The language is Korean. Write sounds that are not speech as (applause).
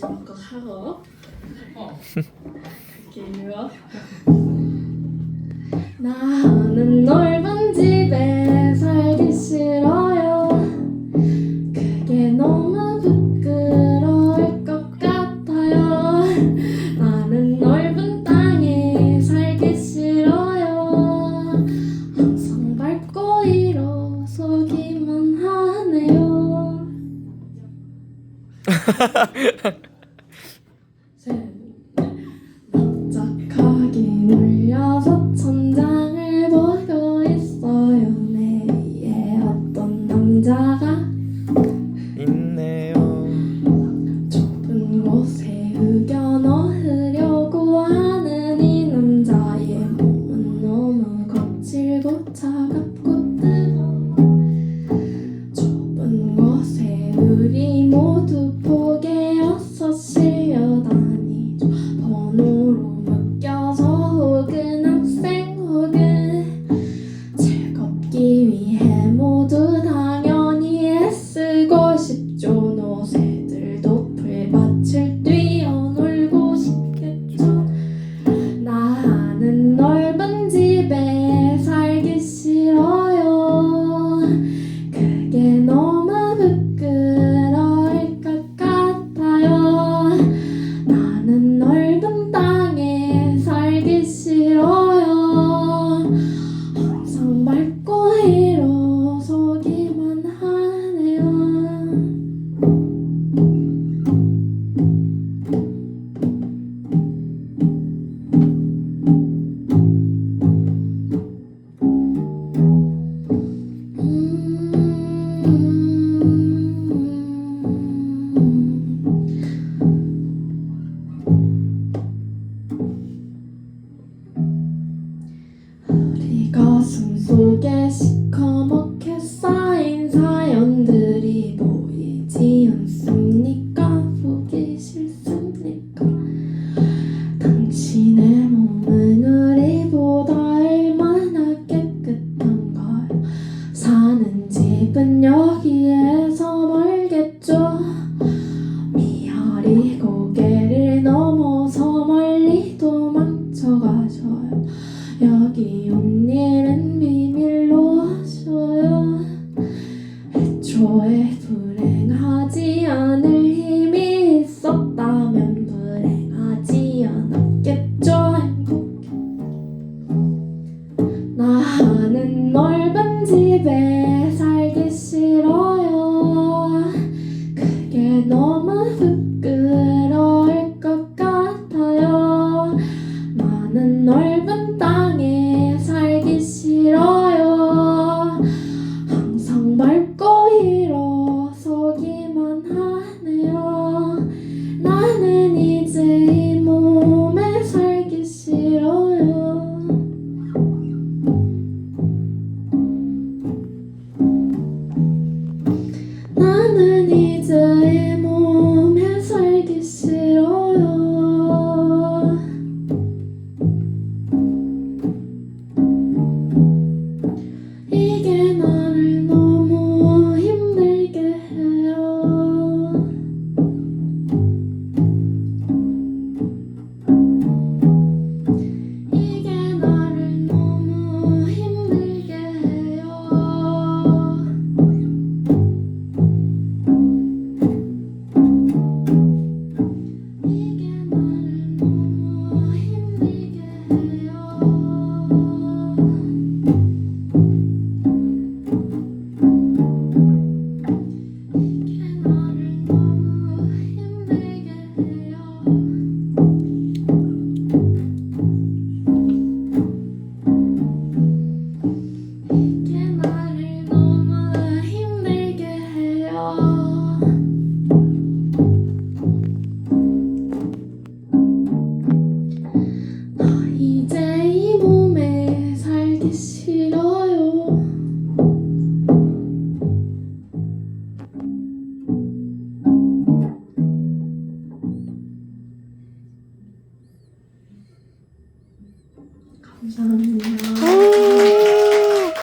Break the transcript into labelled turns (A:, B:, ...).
A: 마지막으로 하고 갈게요. 나는 넓은 집에 살기 싫어요. 그게 너무 부끄러울 것 같아요. 나는 넓은 땅에 살기 싫어요. 항상 밟고 일어서기만 하네요. 셋, (laughs) 납작하게 고개 시커멓게 쌓인 사연들이 보이지 않습니까? 보기 싫습니까? 당신의 몸은 우리보다 얼마나 깨끗한 걸 사는 집은 여기에서 멀겠죠 미아리 고개를 넘어서 멀리 도망쳐가셔요 여기 온 baby.